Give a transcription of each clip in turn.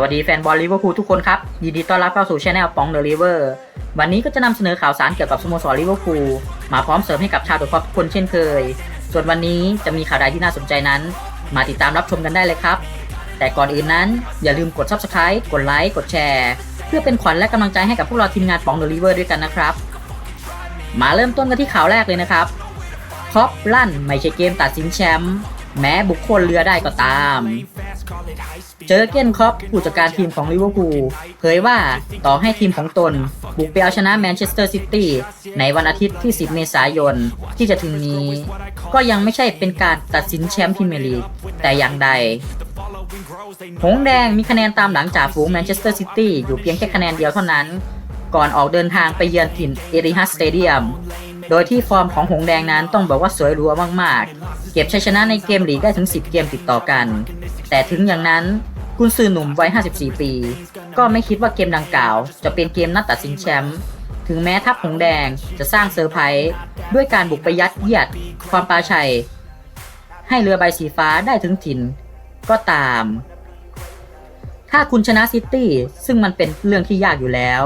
วัสดีแฟนบอลลิเวอร์พูลทุกคนครับ ยินดีต้อนรับเข้าสู่ช anel ปองเดอะลิเวอร์วันนี้ก็จะนำเสนอข่าวสารเกี่ยวกับสโมสรลิเวอร์พูลมาพร้อมเสริมให้กับชาวตัวครอบทุกคนเช่นเคย ส่วนวันนี้จะมีข่าวใดที่น่าสนใจนั้น มาติดตามรับชมกันได้เลยครับ แต่ก่อนอื่นนั้นอย่าลืมกด subscribe กดไลค์กดแชร์เพื่อเป็นขวัญและกำลังใจให้กับพวกเราทีมงานปองเดอะลิเวอร์ด้วยกันนะครับ มาเริ่มต้นกันที่ข่าวแรกเลยนะครับคอปลั่นไม่ใช่เกมตัดสินแชมป์ แม้บุคคลเรือได้ก็ตาม เจอเกนครอปผู้จัดการทีมของลิเวอร์พูลเผยว่าต่อให้ทีมของตน บุกไปเอาชนะแมนเชสเตอร์ซิตี้ในวันอาทิตย์ที่ 10 เมษายนที่จะถึงนี้ ก็ยังไม่ใช่เป็นการตัดสินแชมป์พรีเมียร์ลีกแต่อย่างใดหงส์แดงมีคะแนนตามหลังจากฝูงแมนเชสเตอร์ซิตี้อยู่เพียงแค่คะแนนเดียวเท่านั้น ก่อนออกเดินทางไปเยือนถิ่นเอริฮัสสเตเดียม โดยที่ฟอร์มของหงแดงนั้นต้องบอกว่าสวยหรัวมากๆ เก็บชัยชนะในเกมลีกได้ถึง 10 เกมติดต่อกัน แต่ถึงอย่างนั้นกุนซือหนุ่มวัย 54 ปี ก็ไม่คิดว่าเกมดังกล่าว จะเป็นเกมนัดตัดสินแชมป์ถึงแม้ทัพหงแดงจะสร้างเซอร์ไพรส์ด้วยการบุกไปยัดเยียดความปาชัย ให้เรือใบสีฟ้าได้ถึงถิ่นก็ตาม ถ้าคุณชนะซิตี้ซึ่งมันเป็นเรื่องที่ยากอยู่แล้ว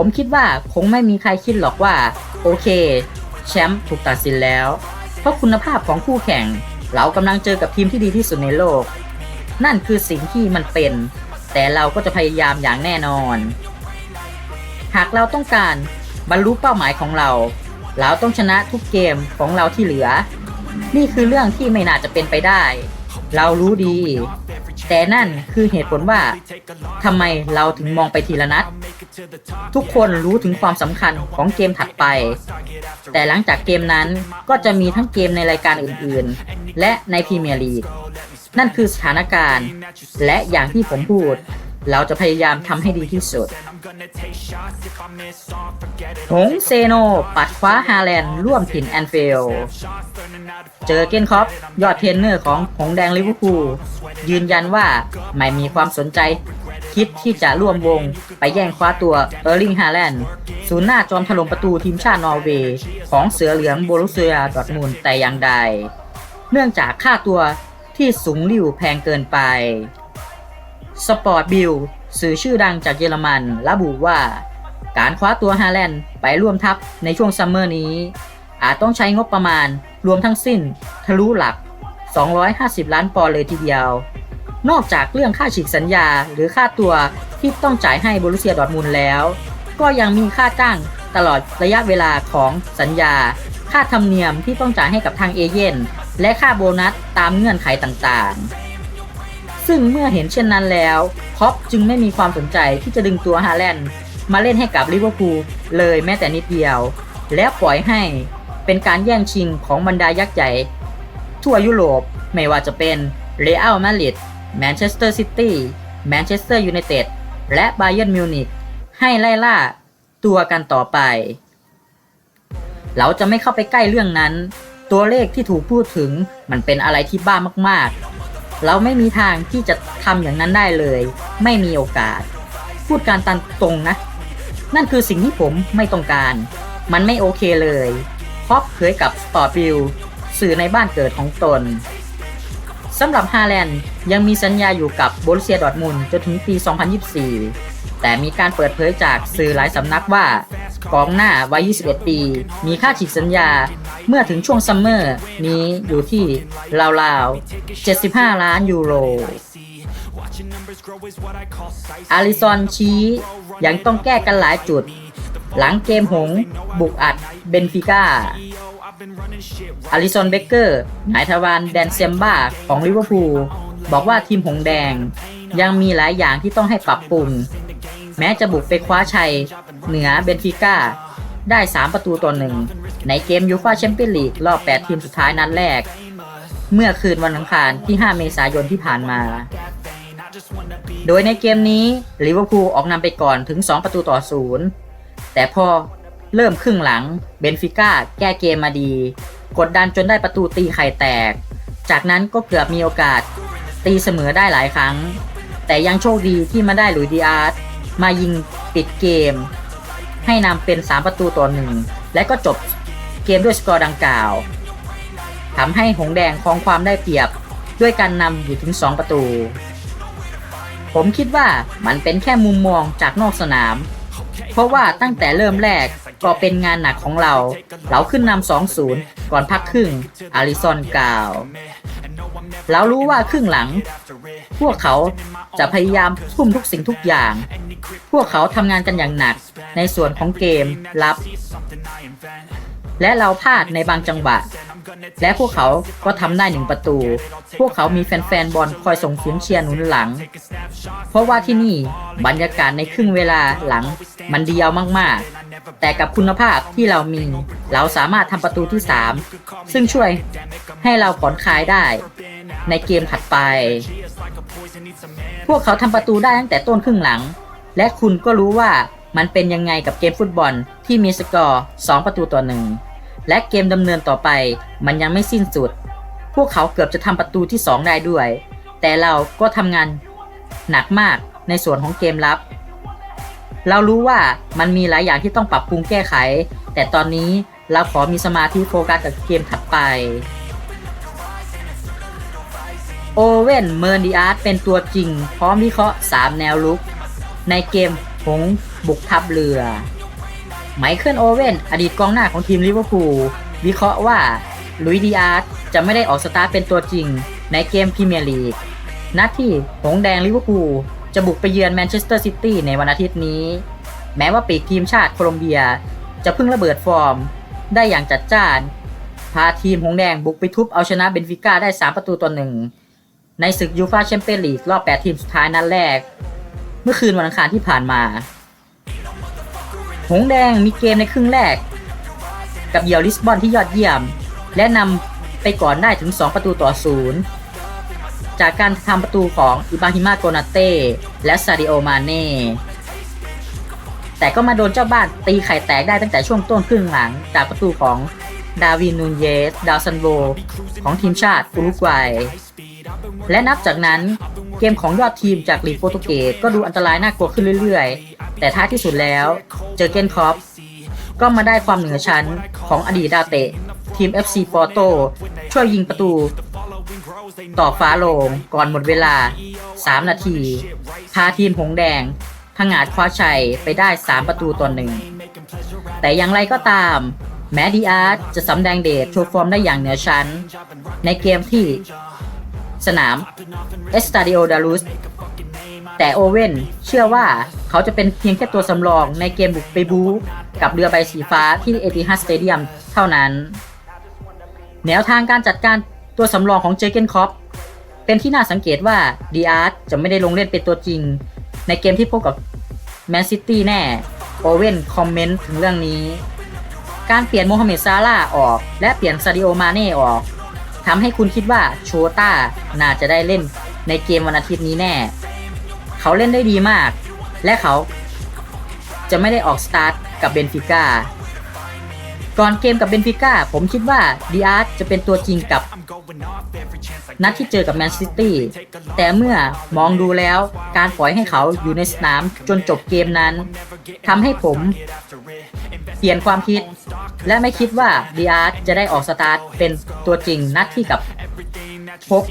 ผมคิดว่าคงไม่มีใครคิดหรอกว่า โอเค แชมป์ถูกตัดสินแล้ว เพราะคุณภาพของคู่แข่ง เรากำลังเจอกับทีมที่ดีที่สุดในโลก นั่นคือสิ่งที่มันเป็น แต่เราก็จะพยายามอย่างแน่นอน หากเราต้องการบรรลุเป้าหมายของเรา เราต้องชนะทุกเกมของเราที่เหลือ นี่คือเรื่องที่ไม่น่าจะเป็นไปได้ เรารู้ดี แต่นั่นคือเหตุผลว่าทำไมเราถึงมองไปทีละนัด ทุกคนรู้ถึงความสำคัญของเกมถัดไป แต่หลังจากเกมนั้นก็จะมีทั้งเกมในรายการอื่นๆ และในพรีเมียร์ลีก นั่นคือสถานการณ์ และอย่างที่ผมพูด เราจะพยายามทำให้ดีที่สุดหงเซโน ปัดคว้าฮาแลนด์ร่วมถิ่นแอนฟิลด์เจอเกนคอปยอดเทรนเนอร์ของหงแดงลิเวอร์พูลยืนยันว่าไม่มีความสนใจ คิดที่จะร่วมวงไปแย่งคว้าตัวเออร์ลิงฮาแลนด์ศูนย์หน้าจอมถล่มประตูทีมชาตินอร์เวย์ ของเสือเหลืองโบรุเซียดอทมุนด์แต่อย่างใด เนื่องจากค่าตัวที่สูงลิ่วแพงเกินไป สปอร์ตบิลสื่อชื่อดังจากเยอรมันระบุว่า การคว้าตัวฮาแลนด์ไปร่วมทัพในช่วงซัมเมอร์นี้ อาจต้องใช้งบประมาณรวมทั้งสิ้น ทะลุหลัก 250 ล้านปอนด์เลยทีเดียว นอกจากเรื่องค่าฉีกสัญญาหรือค่าตัวที่ต้องจ่ายให้บรุเซียดอร์ทมุนด์แล้ว ก็ยังมีค่าจ้างตลอดระยะเวลาของสัญญา ค่าธรรมเนียมที่ต้องจ่ายให้กับทางเอเย่นและค่าโบนัสตามเงื่อนไขต่างๆ ซึ่งเมื่อเห็นเช่นนั้นแล้วคอปจึงไม่มีความสนใจที่จะดึงตัวฮาแลนด์มาเล่นให้กับลิเวอร์พูลเลยแม้แต่นิดเดียว แล้วปล่อยให้เป็นการแย่งชิงของบรรดายักษ์ใหญ่ ทั่วยุโรปไม่ว่าจะเป็นเรอัลมาดริดแมนเชสเตอร์ซิตี้แมนเชสเตอร์ยูไนเต็ดและบาเยิร์นมิวนิกให้ไล่ล่าตัวกันต่อไป เราจะไม่เข้าไปใกล้เรื่องนั้น ตัวเลขที่ถูกพูดถึงมันเป็นอะไรที่บ้ามากๆ เราไม่มีทางที่จะทำอย่างนั้นได้เลย ไม่มีโอกาส พูดการตันตรงนะ นั่นคือสิ่งที่ผมไม่ต้องการ มันไม่โอเคเลยพอบเผยกับสปอร์ตบิลสื่อในบ้านเกิดของตนสำหรับฮาแลนด์ยังมีสัญญาอยู่กับโบรุเซียดอร์ทมุนจนถึงปี 2024 แต่มีการเปิดเผยจากสื่อหลายสำนักว่ากองหน้าวัย 21 ปี มีค่าฉีกสัญญา เมื่อถึงช่วงซัมเมอร์นี้อยู่ที่ราวๆ 75 ล้านยูโร อาริซอนชี้ยังต้องแก้กันหลายจุด หลังเกมหงส์บุกอัดเบนฟิก้า อาริซอนเบเกอร์นายทวารแดนเซมบ้าของลิเวอร์พูลบอกว่าทีมหงส์แดงยังมีหลายอย่างที่ต้องให้ปรับปรุง แม้จะบุกไปคว้าชัยเหนือเบนฟิก้า ได้ 3 ประตูต่อหนึ่งในเกมยูฟาแชมเปี้ยนลีกรอบ 8 ทีมสุดท้ายนัดแรก เมื่อคืนวันอังคารที่ 5 เมษายนที่ผ่านมา โดยในเกมนี้ลิเวอร์พูลออกนำไปก่อนถึง 2 ประตูต่อศูนย์แต่พอเริ่มครึ่งหลังเบนฟิก้าแก้เกมมาดี กดดันจนได้ประตูตีไข่แตก จากนั้นก็เกือบมีโอกาสตีเสมอได้หลายครั้ง แต่ยังโชคดีที่มาได้หลุยส์ดีอาร์ตมายิงปิดเกม ให้นำเป็น 3 ประตูต่อหนึ่งและก็จบเกมด้วยสกอร์ดังกล่าวทำให้หงแดงครองความได้เปรียบด้วยการนำอยู่ถึง 2 ประตู ผมคิดว่ามันเป็นแค่มุมมองจากนอกสนาม เพราะว่าตั้งแต่เริ่มแรกก็เป็นงานหนักของเรา เราขึ้นนำ2-0 ก่อนพักครึ่งอาริซอนกล่าว เรารู้ว่าครึ่งหลัง พวกเขาจะพยายามทุ่มทุกสิ่งทุกอย่าง พวกเขาทำงานกันอย่างหนักในส่วนของเกมรับ และเราพลาดในบางจังหวะ และพวกเขาก็ทำได้หนึ่งประตู พวกเขามีแฟนๆบอลคอยส่งเสียงเชียร์หนุนหลัง เพราะว่าที่นี่บรรยากาศในครึ่งเวลาหลังมันเดียวมากๆ แต่กับคุณภาพที่เรามี เราสามารถทำประตูที่ 3 ซึ่งช่วยให้เราผ่อนคลายได้ในเกมถัดไป พวกเขาทำประตูได้ตั้งแต่ต้นครึ่งหลัง และคุณก็รู้ว่ามันเป็นยังไงกับเกมฟุตบอลที่มีสกอร์ 2 ประตูต่อหนึ่ง และเกมดำเนินต่อไปมันยังไม่สิ้นสุด พวกเขาเกือบจะทำประตูที่ 2 ได้ด้วย แต่เราก็ทำงานหนักมากในส่วนของเกมรับ เรารู้ว่ามันมีหลายอย่างที่ต้องปรับปรุงแก้ไข แต่ตอนนี้เราขอมีสมาธิโฟกัสกับเกมถัดไป โอเว่นเมอร์ดิอาร์ตเป็นตัวจริง พร้อมวิเคราะห์ 3 แนวลุก ในเกมหงส์บุกทับเรือ ไมเคิลโอเว่นอดีตกองหน้าของทีมลิเวอร์พูลวิเคราะห์ว่าลุยดิอาร์ตจะไม่ได้ออกสตาร์เป็นตัวจริงในเกมพรีเมียร์ลีกนัดที่หงส์แดงลิเวอร์พูลจะบุกไปเยือนแมนเชสเตอร์ซิตี้ในวันอาทิตย์นี้ แม้ว่าปีกทีมชาติโคลอมเบีย จะเพิ่งระเบิดฟอร์ม ได้อย่างจัดจ้าน พาทีมหงส์แดงบุกไปทุบเอาชนะเบนฟิก้าได้ 3 ประตูต่อหนึ่งในศึกยูฟาแชมเปี้ยนลีกรอบ 8 ทีมสุดท้ายนัดแรก เมื่อคืนวันอังคารที่ผ่านมา หงแดงมีเกมในครึ่งแรก กับเยียวลิสบอนที่ยอดเยี่ยม และนำไปก่อนได้ถึง 2 ประตูต่อศูนย์จากการทำประตูของอิบาฮิมาโกนาเต้และซาดิโอมาเน่แต่ก็มาโดนเจ้าบ้านตีไข่แตกได้ตั้งแต่ช่วงต้นครึ่งหลัง จากประตูของดาวินนูนเยส ดาวซันโวของทีมชาติอุรุกวัย และนับจากนั้นเกมของยอดทีมจากลีกโปรตุเกสก็ดูอันตรายน่ากลัวขึ้นเรื่อยๆ แต่ท้ายที่สุดแล้วเจอเกนคอปก็มาได้ความเหนือชั้นของอดีตดาวเตะ ทีม FC ปอร์โตช่วยยิงประตู ต่อฟ้าโลงก่อนหมดเวลา 3 นาที พาทีมหงแดงพังอาจคว้าชัยไปได้ 3 ประตูต่อหนึ่ง แต่อย่างไรก็ตาม แม้ดีอาร์ตจะสำแดงเดชโชว์ฟอร์มได้อย่างเหนือชั้น ในเกมที่สนามเอสตาดิโอดารุส แต่โอเว่นเชื่อว่าเขาจะเป็นเพียงแค่ตัวสำรองในเกมบุกไปบู๊กับเรือใบสีฟ้าที่เอติฮัสเตเดียมเท่านั้น แนวทางการจัดการตัวสำรองของเจเกนคอปเป็นที่น่าสังเกตว่าดีอาร์ตจะไม่ได้ลงเล่นเป็นตัวจริง ในเกมที่พบกับแมนซิตี้แน่ โอเว่นคอมเมนต์ถึงเรื่องนี้ การเปลี่ยนโมฮัมเหม็ดซาร่าออก และเปลี่ยนซาดิโอมาเน่ออกทำให้คุณคิดว่าโชต้าน่าจะได้เล่นในเกมวันอาทิตย์นี้แน่ เขาเล่นได้ดีมาก และเขาจะไม่ได้ออกสตาร์ทกับเบนฟิก้าก่อนเกมกับเบนฟิก้าผมคิดว่าดีอาร์ตจะเป็นตัวจริงกับ นัดที่เจอกับแมนซิตี้แต่เมื่อมองดูแล้วการปล่อยให้เขาอยู่ในสนามจนจบเกมนั้นทำให้ผมเปลี่ยนความคิด และไม่คิดว่าดีอาร์ตจะได้ออกสตาร์ทเป็นตัวจริงนัดที่กับ พบ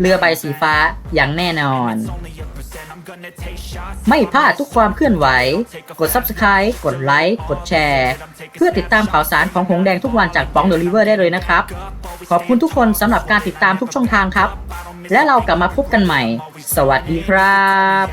เรือใบสีฟ้าอย่างแน่นอน ไม่พลาดทุกความเคลื่อนไหว กด Subscribe กดไลค์กดแชร์ เพื่อติดตามข่าวสารของหงแดงทุกวันจากป๋องเดลิเวอร์ได้เลยนะครับ ขอบคุณทุกคนสำหรับการติดตามทุกช่องทางครับ และเรากลับมาพบกันใหม่ สวัสดีครับ